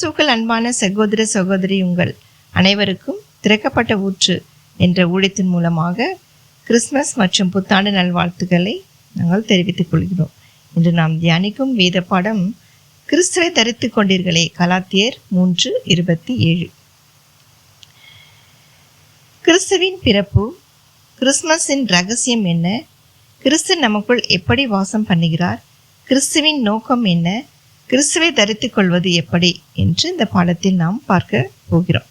கிறிஸ்துக்கள் அன்பான சகோதர சகோதரி உங்கள் அனைவருக்கும் திறக்கப்பட்ட ஊற்று என்ற ஊழியத்தின் மூலமாக கிறிஸ்மஸ் மற்றும் புத்தாண்டு நல்வாழ்த்துக்களை நாங்கள் தெரிவித்துக் கொள்கிறோம். இன்று நாம் தியானிக்கும் வேத பாடம் கிறிஸ்துவை தரித்துக் கொண்டீர்களே கலாத்தியர் மூன்று இருபத்தி ஏழு. கிறிஸ்துவின் பிறப்பு கிறிஸ்மஸின் ரகசியம் என்ன கிறிஸ்து நமக்குள் எப்படி வாசம் பண்ணுகிறார் கிறிஸ்துவின் நோக்கம் என்ன கிறிஸ்துவை தரித்துக் கொள்வது எப்படி என்று இந்த பாடத்தில் நாம் பார்க்க போகிறோம்.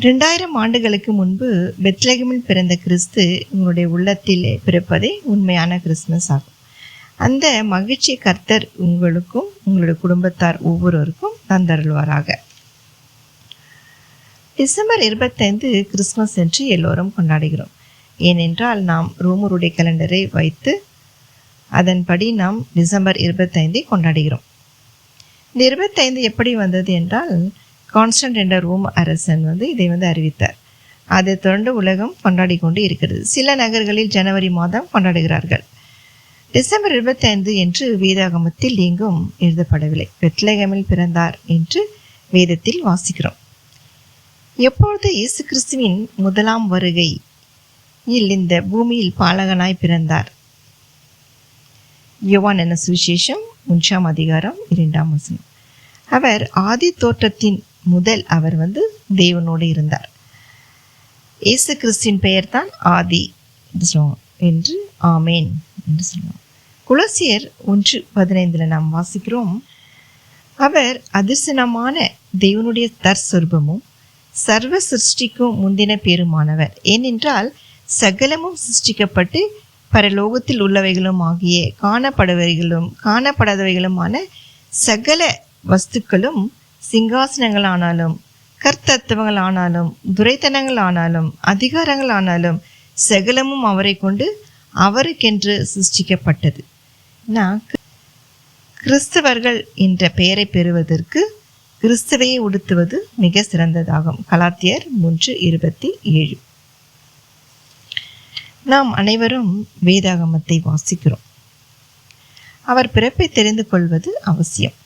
ரெண்டாயிரம் ஆண்டுகளுக்கு முன்பு பெத்லகமில் பிறந்த கிறிஸ்து உங்களுடைய உள்ளத்தில் பிறப்பதே உண்மையான கிறிஸ்மஸ் ஆகும். அந்த மகிழ்ச்சி கர்த்தர் உங்களுக்கும் உங்களுடைய குடும்பத்தார் ஒவ்வொருவருக்கும் தந்தருள்வாராக. டிசம்பர் இருபத்தைந்து கிறிஸ்மஸ் என்று எல்லோரும் கொண்டாடுகிறோம். ஏனென்றால் நாம் ரோமருடைய கலண்டரை வைத்து அதன்படி நாம் டிசம்பர் இருபத்தைந்தை கொண்டாடுகிறோம். இந்த இருபத்தைந்து எப்படி வந்தது என்றால் கான்ஸ்டன்ட் என்ற ரோம் அரசன் வந்து இதை வந்து அறிவித்தார். அதை தொடர்ந்து உலகம் கொண்டாடி கொண்டு இருக்கிறது. சில நகர்களில் ஜனவரி மாதம் கொண்டாடுகிறார்கள். டிசம்பர் இருபத்தைந்து என்று வேதாகமத்தில் எங்கும் எழுதப்படவில்லை. பெத்லகமில் பிறந்தார் என்று வேதத்தில் வாசிக்கிறோம். எப்பொழுது இயேசு கிறிஸ்துவின் முதலாம் வருகை இல் இந்த பூமியில் பாலகனாய் பிறந்தார்? யோவான் என சுவிசேஷம்? ஒன்றாம் அதிகாரம் இரண்டாம் வசனம். அவர் ஆதி தோற்றத்தின் முதல் அவர் வந்து தேவனோடு இருந்தார். இயேசு கிறிஸ்தின் பெயர் தான் ஆதி என்று சொல்லுவோம். என்று ஆமேன் என்று சொல்லுவோம். குலசியர் ஒன்று பதினைந்தில் நாம் வாசிக்கிறோம். அவர் அதிர்சனமான தேவனுடைய தற்சொருபமும் சர்வ சிருஷ்டிக்கும் முந்தின பேருமானவர். ஏனென்றால் சகலமும் சிருஷ்டிக்கப்பட்டு பரலோகத்தில் உள்ளவைகளும் ஆகிய காணப்படுவைகளும் காணப்படாதவைகளுமான சகல வஸ்துக்களும் சிங்காசனங்களானாலும் கர்த்தத்துவங்கள் ஆனாலும் துரைத்தனங்கள் ஆனாலும் அதிகாரங்கள் ஆனாலும் சகலமும் அவரை கொண்டு அவருக்கென்று சிருஷ்டிக்கப்பட்டது. நான் கிறிஸ்தவர்கள் என்ற பெயரை பெறுவதற்கு கிறிஸ்துவையை உடுத்துவது மிக சிறந்ததாகும். கலாத்தியர் மூன்று இருபத்தி ஏழு. நாம் அனைவரும் வேதாகமத்தை வாசிக்கிறோம். அவர் பிறப்பை தெரிந்து கொள்வது அவசியம்.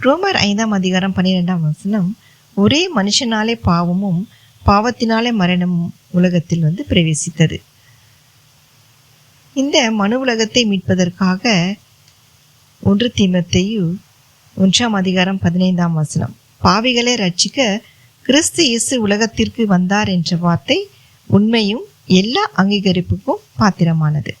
ரோமர் ஐந்தாம் அதிகாரம் பன்னிரெண்டாம் வசனம் ஒரே மனுஷனாலே பாவமும் பாவத்தினாலே மரணமும் உலகத்தில் வந்து பிரவேசித்தது. இந்த மனு உலகத்தை மீட்பதற்காக ஒன்று தீமத்தையு ஒன்றாம் அதிகாரம் பதினைந்தாம் வசனம் பாவிகளை ரட்சிக்க கிறிஸ்து இயேசு உலகத்திற்கு வந்தார் என்ற வார்த்தை உண்மையும் எல்லா அங்கீகரிப்புக்கும் பாத்திரமானது.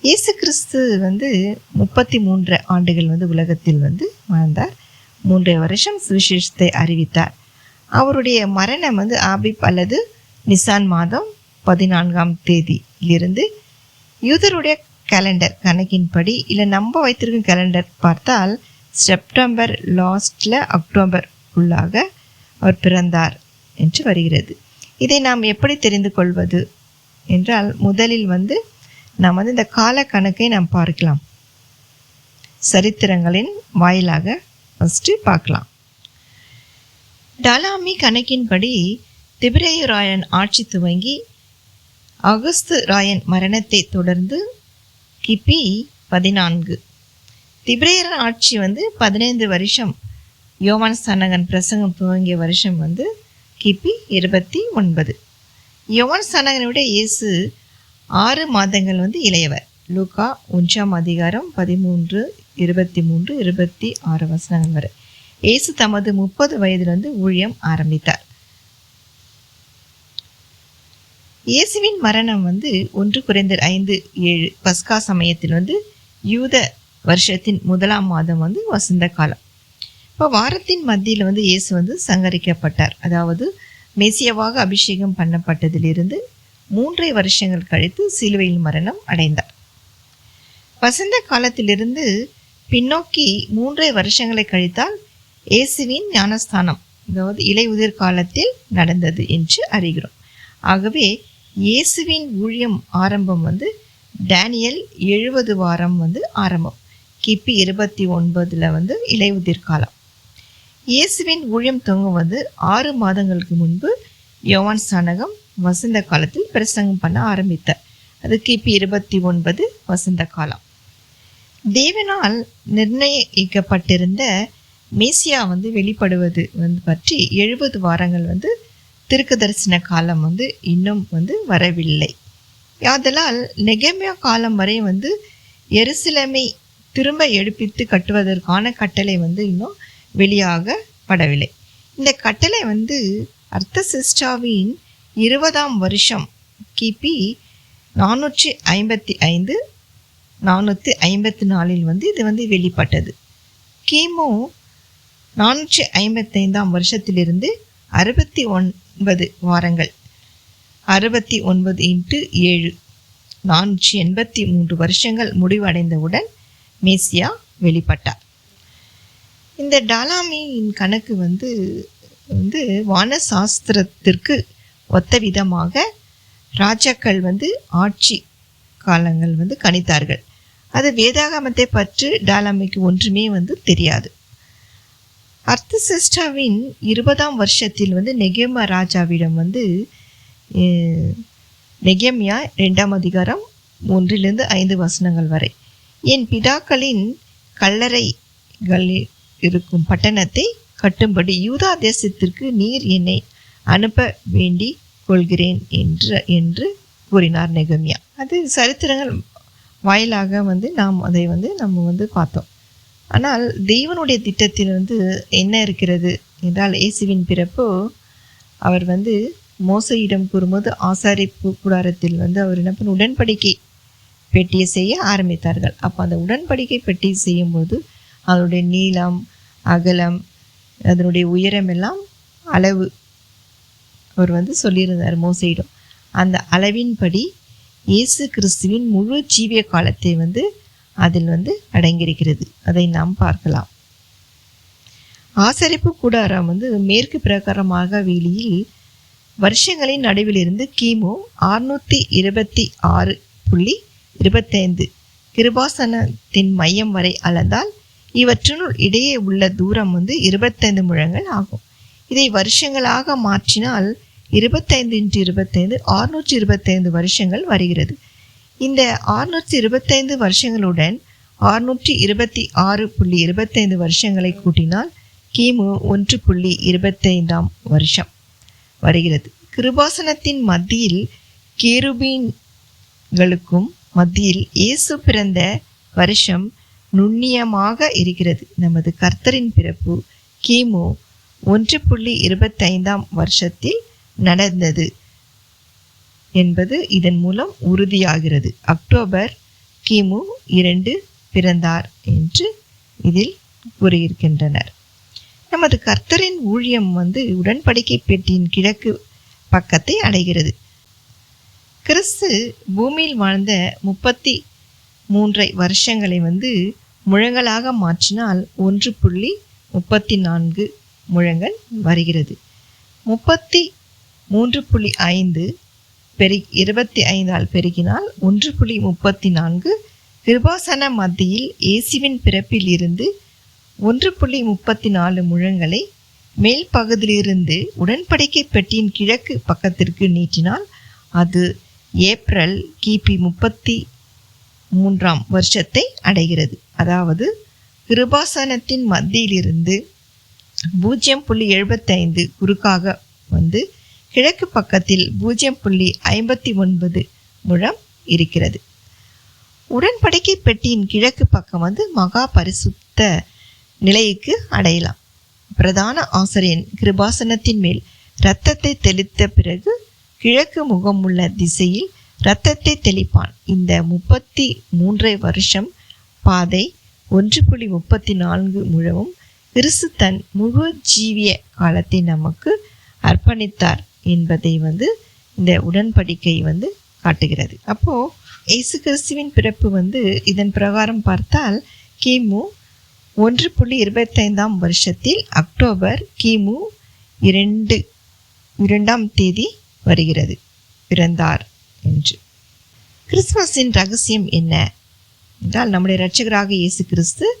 இயேசு கிறிஸ்து வந்து முப்பத்தி மூன்று ஆண்டுகள் வந்து உலகத்தில் வந்து வாழ்ந்தார். மூன்று வருஷம் சுவிசேஷத்தை அறிவித்தார். அவருடைய மரணம் வந்து ஆபிப் அல்லது நிசான் மாதம் பதினான்காம் தேதியிலிருந்து யூதருடைய கேலண்டர் கணக்கின்படி இல்லை நம்ம வைத்திருக்கும் கேலண்டர் பார்த்தால் செப்டம்பர் லாஸ்டில் அக்டோபர் உள்ளாக அவர் பிறந்தார் என்று வருகிறது. இதை நாம் எப்படி தெரிந்து கொள்வது? என்றால் முதலில் வந்து நாம் வந்து இந்த கால கணக்கை நாம் பார்க்கலாம். சரித்திரங்களின் வாயிலாக ஃபஸ்ட்டு பார்க்கலாம். டலாமி கணக்கின்படி திபிரேயு ராயன் ஆட்சி துவங்கி அகஸ்து ராயன் மரணத்தை தொடர்ந்து கிபி பதினான்கு. திபிரேயரன் ஆட்சி வந்து பதினைந்து வருஷம் யோவான் சன்னகன் பிரசங்கம் துவங்கிய வருஷம் வந்து கிபி இருபத்தி ஒன்பது. யோவான் சனகனுடைய இயேசு ஆறு மாதங்கள் வந்து இளையவர். லூகா ஒன்றாம் அதிகாரம் பதிமூன்று இருபத்தி மூன்று இருபத்தி ஆறு வசனங்கள் வரை. இயேசு தமது முப்பது வயதிலிருந்து வந்து ஊழியம் ஆரம்பித்தார். இயேசுவின் மரணம் வந்து ஒன்று குறைந்த ஐந்து ஏழு பஸ்கா சமயத்தில் வந்து யூத வருஷத்தின் முதலாம் மாதம் வந்து வசந்த காலம். இப்போ வாரத்தின் மத்தியில் வந்து இயேசு வந்து சங்கரிக்கப்பட்டார். அதாவது மெசியவாக அபிஷேகம் பண்ணப்பட்டதிலிருந்து மூன்றரை வருஷங்கள் கழித்து சிலுவையில் மரணம் அடைந்தார். வசந்த காலத்திலிருந்து பின்னோக்கி மூன்றரை வருஷங்களை கழித்தால் இயேசுவின் ஞானஸ்தானம் அதாவது இலையுதிர் காலத்தில் நடந்தது என்று அறிகிறோம். ஆகவே இயேசுவின் ஊழியம் ஆரம்பம் வந்து டேனியல் எழுபது வாரம் வந்து ஆரம்பம். கிபி இருபத்தி ஒன்பதில் வந்து இலையுதிர் காலம். இயேசுவின் ஊழியம் துவங்குவது ஆறு மாதங்களுக்கு முன்பு யோவான் சானகம் வசந்த காலத்தில் பிரசங்கம் பண்ண ஆரம்பித்தார். அது கிபி இருபத்தி ஒன்பது வசந்த காலம். தேவனால் நிர்ணயிக்கப்பட்டிருந்த மேசியா வந்து வெளிப்படுவது வந்து பற்றி எழுபது வாரங்கள் வந்து திருக்கு தரிசன காலம் வந்து இன்னும் வந்து வரவில்லை. ஆதலால் நெகமியா காலம் வரை வந்து எருசலமை திரும்ப எடுப்பித்து கட்டுவதற்கான கட்டளை வந்து இன்னும் வெளியாகப்படவில்லை. இந்த கட்டளை வந்து அர்த்தசிஸ்டாவின் இருபதாம் வருஷம் கிபி நானூற்றி ஐம்பத்தி ஐந்து நானூற்றி ஐம்பத்தி நாலில் வந்து இது வந்து வெளிப்பட்டது. கிமு நானூற்றி ஐம்பத்தைந்தாம் வருஷத்திலிருந்து அறுபத்தி ஒன்பது வாரங்கள் அறுபத்தி ஒன்பது இன்ட்டு ஏழு நானூற்றி எண்பத்தி மூன்று வருஷங்கள் முடிவடைந்தவுடன் மேசியா வெளிப்பட்டார். இந்த டாலாமியின் கணக்கு வந்து வந்து வானசாஸ்திரத்திற்கு ஒத்த விதமாக ராஜாக்கள் வந்து ஆட்சி காலங்கள் வந்து கணித்தார்கள். அது வேதாகமத்தை பற்றி டாலாமிக்கு ஒன்றுமே வந்து தெரியாது. அர்த்தசிஸ்டாவின் இருபதாம் வருஷத்தில் வந்து நெகேமா ராஜாவிடம் வந்து நெகேமியா ரெண்டாம் அதிகாரம் ஒன்றிலிருந்து ஐந்து வசனங்கள் வரை. என் பிதாக்களின் கல்லறைகளில் இருக்கும் பட்டணத்தை கட்டும்படி யூதா தேசத்திற்கு நீர் என்னை அனுப்ப வேண்டி கொள்கிறேன் என்று என்று கூறினார் நெகமியா. அது சரித்திரங்கள் வாயிலாக வந்து நாம் அதை வந்து நம்ம வந்து பார்த்தோம். ஆனால் தெய்வனுடைய திட்டத்தில் வந்து என்ன இருக்கிறது என்றால் இயேசுவின் பிறப்பு அவர் வந்து மோசையிடம் கூறும்போது ஆசாரிப்பு கூடாரத்தில் வந்து அவர் என்ன பண்ண உடன்படிக்கை பெட்டியை செய்ய ஆரம்பித்தார்கள். அப்போ அந்த உடன்படிக்கை பெட்டி செய்யும்போது அதனுடைய நீளம் அகலம் அதனுடைய உயரம் எல்லாம் அளவு. அவர் வந்து சொல்லியிருந்தார் மோசையிடம். அந்த அளவின்படி இயேசு கிறிஸ்துவின் முழு ஜீவிய காலத்தை வந்து அதில் வந்து அடங்கியிருக்கிறது. அதை நாம் பார்க்கலாம். ஆசரிப்பு கூடாரம் வந்து மேற்கு பிரகாரமாக வெளியில் வருஷங்களின் நடுவிலிருந்து கிமு அறுநூற்றி இருபத்தி ஆறு புள்ளி இருபத்தைந்து கிருபாசனத்தின் மையம் வரை அளந்தால் இவற்றினுள் இடையே உள்ள தூரம் வந்து இருபத்தைந்து முழங்கள் ஆகும். இதை வருஷங்களாக மாற்றினால் இருபத்தைந்து இன்ட்டு இருபத்தைந்து ஆறுநூற்றி இருபத்தைந்து வருஷங்கள் வருகிறது. இந்த ஆறுநூற்றி இருபத்தைந்து வருஷங்களுடன் ஆறுநூற்றி இருபத்தி ஆறு புள்ளி இருபத்தைந்து வருஷங்களை கூட்டினால் கிமு ஒன்று புள்ளி இருபத்தைந்தாம் வருஷம் வருகிறது. கிருபாசனத்தின் மத்தியில் கேருபீன்களுக்கும் மத்தியில் இயேசு பிறந்த வருஷம் நுண்ணியமாக இருக்கிறது. நமது கர்த்தரின் பிறப்பு கிமு ஒன்று புள்ளி இருபத்தைந்தாம் வருஷத்தில் நடந்தது என்பது இதன் மூலம் உறுதியாகிறது. அக்டோபர் கிமு இரண்டு பிறந்தார் என்று இதில் கூறியிருக்கின்றனர். நமது கர்த்தரின் ஊழியம் வந்து உடன்படிக்கை பெட்டியின் கிழக்கு பக்கத்தை அடைகிறது. கிறிஸ்து பூமியில் வாழ்ந்த முப்பத்தி மூன்றை வருஷங்களை வந்து முழங்களாக மாற்றினால் ஒன்று புள்ளி முப்பத்தி நான்கு முழங்கள் வருகிறது. முப்பத்தி மூன்று புள்ளி ஐந்து பெரு இருபத்தி ஐந்தால் பெருகினால் ஒன்று புள்ளி முப்பத்தி நான்கு. கிருபாசன மத்தியில் இயேசுவின் பிறப்பில் இருந்து ஒன்று புள்ளி முப்பத்தி நாலு முழங்களை மேல் பகுதியிலிருந்து உடன்படிக்கை பெட்டியின் கிழக்கு பக்கத்திற்கு நீட்டினால் அது ஏப்ரல் கிபி முப்பத்தி மூன்றாம் வருஷத்தை அடைகிறது. அதாவது கிருபாசனத்தின் மத்தியிலிருந்து பூஜ்ஜியம் புள்ளி எழுபத்தைந்து குறுக்காக வந்து கிழக்கு பக்கத்தில் பூஜ்ஜியம் புள்ளி ஐம்பத்தி ஒன்பது முழம் இருக்கிறது. உடன்படிக்கை பெட்டியின் கிழக்கு பக்கம் வந்து மகா பரிசுத்த நிலைக்கு அடையலாம். பிரதான ஆசிரியன் கிருபாசனத்தின் மேல் இரத்தத்தை தெளித்த பிறகு கிழக்கு முகமுள்ள திசையில் இரத்தத்தை தெளிப்பான். இந்த முப்பத்தி மூன்றை வருஷம் பாதை ஒன்று புள்ளி முப்பத்தி நான்கு முழவும் கிறிஸ்து தன் முழு ஜீவிய காலத்தை நமக்கு அர்ப்பணித்தார் என்பதை வந்து இந்த உடன்படிக்கை வந்து காட்டுகிறது. அப்போ இயேசு கிறிஸ்துவின் பிறப்பு வந்து இதன் பிரகாரம் பார்த்தால் கிமு ஒன்று புள்ளி இருபத்தைந்தாம் வருஷத்தில் அக்டோபர் கிமு இரண்டு இரண்டாம் தேதி வருகிறது. பிறந்தார். என்று. கிறிஸ்துமஸின் ரகசியம் என்ன? என்றால் நம்முடைய இரட்சகராக இயேசு கிறிஸ்து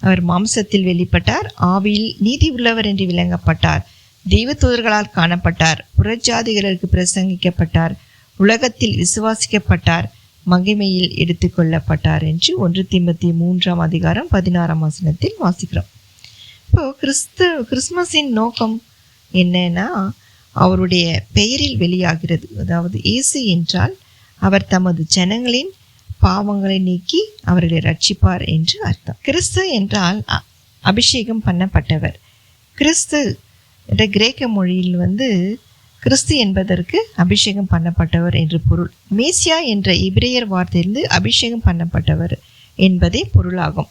அவர் மாம்சத்தில் வெளிப்பட்டார் ஆவியில் நீதி உள்ளவர் என்று விளங்கப்பட்டார் தெய்வ தூதர்களால் காணப்பட்டார் புறஜாதிகளுக்கு பிரசங்கிக்கப்பட்டார் உலகத்தில் விசுவாசிக்கப்பட்டார் மகிமையில் எடுத்துக்கொள்ளப்பட்டார் என்று ஒன்று திம்பத்தி மூன்றாம் அதிகாரம் பதினாறாம் வசனத்தில் வாசிக்கிறோம். இப்போ கிறிஸ்து கிறிஸ்மஸின் நோக்கம் என்னன்னா அவருடைய பெயரில் வெளியாகிறது. அதாவது இயேசு என்றால் அவர் தமது ஜனங்களின் பாவங்களை நீக்கி அவர்களை ரட்சிப்பார் என்று அர்த்தம். கிறிஸ்து என்றால் அ- அபிஷேகம் பண்ணப்பட்டவர். கிறிஸ்து என்ற கிரேக்க மொழியில் வந்து கிறிஸ்து என்பதற்கு அபிஷேகம் பண்ணப்பட்டவர் என்று பொருள். மேசியா என்ற இபிரேயர் வார்த்தையிலிருந்து அபிஷேகம் பண்ணப்பட்டவர் என்பதே பொருளாகும்.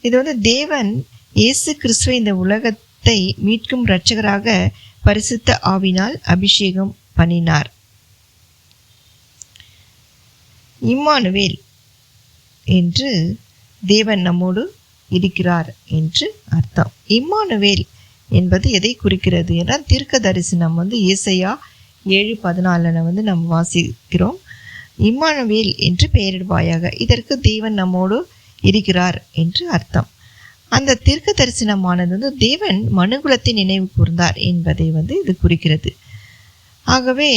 இது வந்து தேவன் இயேசு கிறிஸ்துவை இந்த உலகத்தை மீட்கும் இரட்சகராக பரிசுத்த ஆவினால் அபிஷேகம் பண்ணினார். இம்மானுவேல் என்று தேவன் நம்மோடு இருக்கிறார் என்று அர்த்தம். இம்மானுவேல் என்பது எதை குறிக்கிறது என்றால் தீர்க்க தரிசனம் வந்து ஏசையா ஏழு பதினாலில் வந்து நாம் வாசிக்கிறோம். இம்மானுவேல் என்று பெயரிடுவாயாக இதற்கு தேவன் நம்மோடு இருக்கிறார் என்று அர்த்தம். அந்த தீர்க்க தரிசனமானது வந்து தேவன் மனுகுலத்தை நினைவு கூர்ந்தார் என்பதை வந்து இது குறிக்கிறது. ஆகவே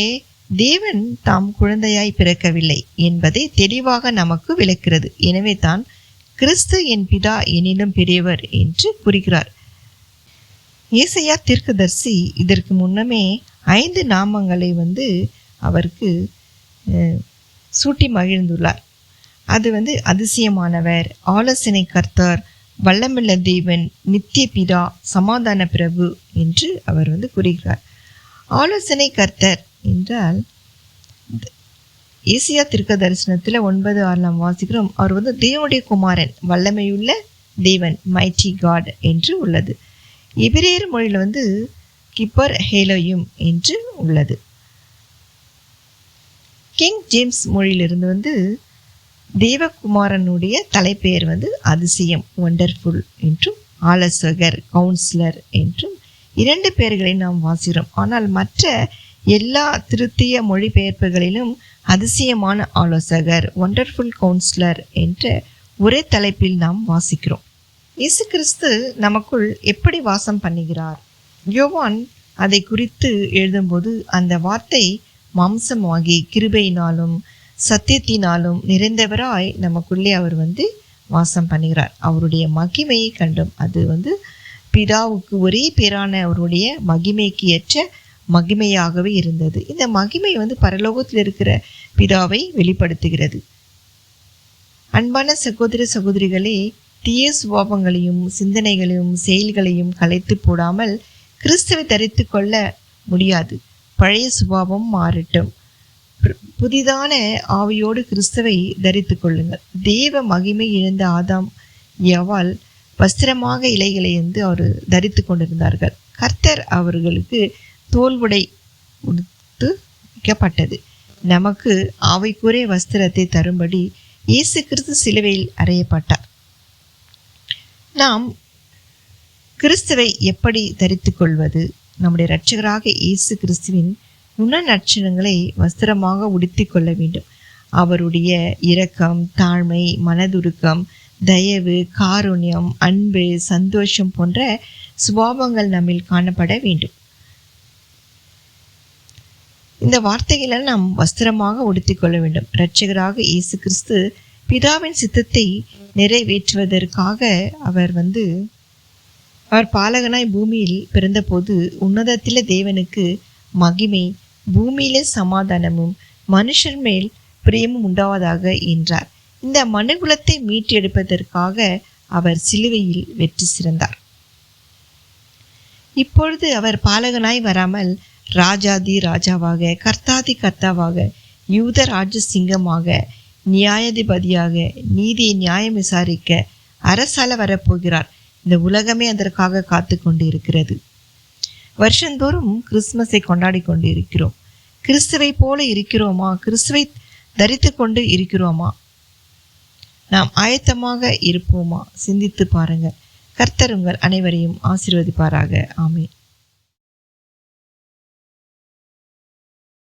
தேவன் தாம் குழந்தையாய் பிறக்கவில்லை என்பதை தெளிவாக நமக்கு விளக்கிறது. எனவே தான் கிறிஸ்து என் பிதா எனினும் பெரியவர் என்று கூறுகிறார். ஏசையா தீர்க்கதர்சி இதற்கு முன்னமே ஐந்து நாமங்களை வந்து அவருக்கு சூட்டி மகிழ்ந்துள்ளார். அது வந்து அதிசயமானவர் ஆலோசனை கர்த்தர் வல்லமில்ல தேவன் நித்திய பிதா சமாதான பிரபு என்று அவர் வந்து கூறுகிறார். ஆலோசனை கர்த்தர் என்றால் ஏசியா திருக்க தரிசனத்தில் ஒன்பது ஆறு நாம் வாசிக்கிறோம். அவர் வந்து தேவனுடைய குமாரன் வல்லமையுள்ள தேவன் மைட்டி காட் என்று உள்ளது. எபிரேயர் மொழியில் வந்து கிப்பர் ஹேலோயும் என்று உள்ளது. கிங் ஜேம்ஸ் மொழியிலிருந்து வந்து தேவகுமாரனுடைய தலைப்பெயர் வந்து அதிசயம் ஒண்டர்ஃபுல் என்றும் ஆலோசகர் கவுன்சிலர் என்றும் இரண்டு பெயர்களை நாம் வாசிக்கிறோம். ஆனால் மற்ற எல்லா திருத்திய மொழிபெயர்ப்புகளிலும் அதிசயமான ஆலோசகர் ஒண்டர்ஃபுல் கவுன்சிலர் என்ற ஒரே தலைப்பில் நாம் வாசிக்கிறோம். இயேசு கிறிஸ்து நமக்குள் எப்படி வாசம் பண்ணுகிறார்? யோவான் அதை குறித்து எழுதும்போது அந்த வார்த்தை மாம்சமாகி கிருபையினாலும் சத்தியத்தினாலும் நிறைந்தவராய் நமக்குள்ளே அவர் வந்து வாசம் பண்ணுகிறார். அவருடைய மகிமையை கண்டோம். அது வந்து பிதாவுக்கு ஒரே பேரான அவருடைய மகிமைக்கு ஏற்ற மகிமையாகவே இருந்தது. இந்த மகிமை வந்து பரலோகத்தில் இருக்கிற பிதாவை வெளிப்படுத்துகிறது. அன்பான சகோதர சகோதரிகளே தீய சுபாவங்களையும் சிந்தனைகளையும் செயல்களையும் கலைத்து போடாமல் கிறிஸ்துவை தரித்து கொள்ள முடியாது. பழைய சுபாவம் மாறட்டும். புதிதான ஆவியோடு கிறிஸ்துவை தரித்து கொள்ளுங்கள். தேவ மகிமை இழந்த ஆதாம் யவால் வஸ்திரமாக இலைகளை வந்து அவர் தரித்து கொண்டிருந்தார்கள். கர்த்தர் அவர்களுக்கு தோல் உடை உடுத்து வைக்கப்பட்டது. நமக்கு ஆவைக்குரிய வஸ்திரத்தை தரும்படி இயேசு கிறிஸ்து சிலுவையில் அறையப்பட்டார். நாம் கிறிஸ்துவை எப்படி தரித்து கொள்வது? நம்முடைய இரட்சகராக இயேசு கிறிஸ்துவின் குண நட்சணங்களை வஸ்திரமாக உடுத்தி கொள்ள வேண்டும். அவருடைய இரக்கம் தாழ்மை மனதுருக்கம் தயவு காருண்யம் அன்பு சந்தோஷம் போன்ற சுபாவங்கள் நம்மில் காணப்பட வேண்டும். இந்த வார்த்தைகளை நாம் வஸ்திரமாக உடுத்திக் கொள்ள வேண்டும். இரட்சகராக இயேசு கிறிஸ்து பிதாவின் சித்தத்தை நிறைவேற்றுவதற்காக அவர் வந்து அவர் பாலகனாய் பூமியில் பிறந்தபோது உன்னதத்தில் தேவனுக்கு மகிமை பூமியிலே சமாதானமும் மனுஷர் மேல் பிரேமும் உண்டாவதாக என்றார். இந்த மனுகுலத்தை மீட்டெடுப்பதற்காக அவர் சிலுவையில் வெற்றி சிறந்தார். இப்பொழுது அவர் பாலகனாய் வராமல் ராஜாதி ராஜாவாக கர்த்தாதி கர்த்தாவாக யூத ராஜ சிங்கமாக நியாயாதிபதியாக நீதியை நியாயம் விசாரிக்க அரசால வரப்போகிறார். இந்த உலகமே அதற்காக காத்து கொண்டு இருக்கிறது வருஷந்தோறும் கிறிஸ்துமஸை கொண்டாடி கொண்டு இருக்கிறோம் கிறிஸ்துவை போல இருக்கிறோமா? கிறிஸ்துவை தரித்து கொண்டு இருக்கிறோமா? நாம் ஆயத்தமாக இருப்போமா? சிந்தித்து பாருங்கள். கர்த்தர் உங்கள் அனைவரையும் ஆசீர்வதிப்பாராக. ஆமேன்.